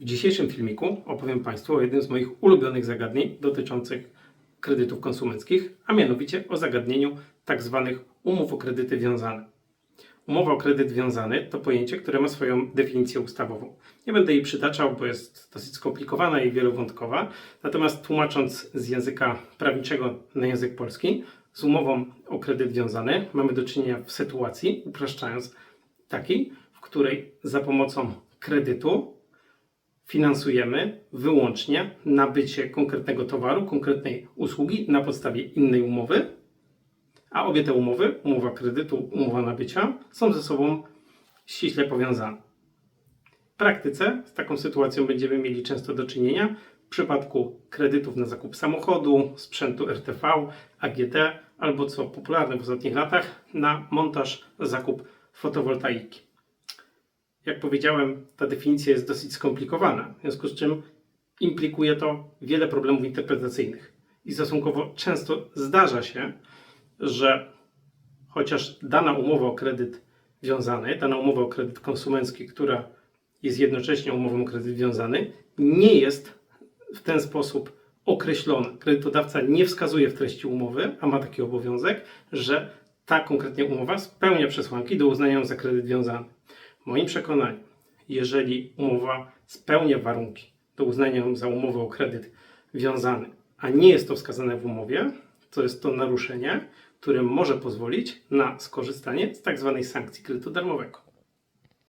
W dzisiejszym filmiku opowiem Państwu o jednym z moich ulubionych zagadnień dotyczących kredytów konsumenckich, a mianowicie o zagadnieniu tak zwanych umów o kredyty wiązane. Umowa o kredyt wiązany to pojęcie, które ma swoją definicję ustawową. Nie będę jej przytaczał, bo jest dosyć skomplikowana i wielowątkowa, natomiast tłumacząc z języka prawniczego na język polski, z umową o kredyt wiązany mamy do czynienia w sytuacji, upraszczając, takiej, w której za pomocą kredytu finansujemy wyłącznie nabycie konkretnego towaru, konkretnej usługi na podstawie innej umowy, a obie te umowy, umowa kredytu, umowa nabycia, są ze sobą ściśle powiązane. W praktyce z taką sytuacją będziemy mieli często do czynienia w przypadku kredytów na zakup samochodu, sprzętu RTV, AGD albo co popularne w ostatnich latach na montaż, zakup fotowoltaiki. Jak powiedziałem, ta definicja jest dosyć skomplikowana, w związku z czym implikuje to wiele problemów interpretacyjnych. I stosunkowo często zdarza się, że chociaż dana umowa o kredyt wiązany, dana umowa o kredyt konsumencki, która jest jednocześnie umową o kredyt wiązany, nie jest w ten sposób określona. Kredytodawca nie wskazuje w treści umowy, a ma taki obowiązek, że ta konkretnie umowa spełnia przesłanki do uznania ją za kredyt wiązany. Moim przekonaniu, jeżeli umowa spełnia warunki do uznania za umowę o kredyt wiązany, a nie jest to wskazane w umowie, to jest to naruszenie, które może pozwolić na skorzystanie z tak zwanej sankcji kredytu darmowego.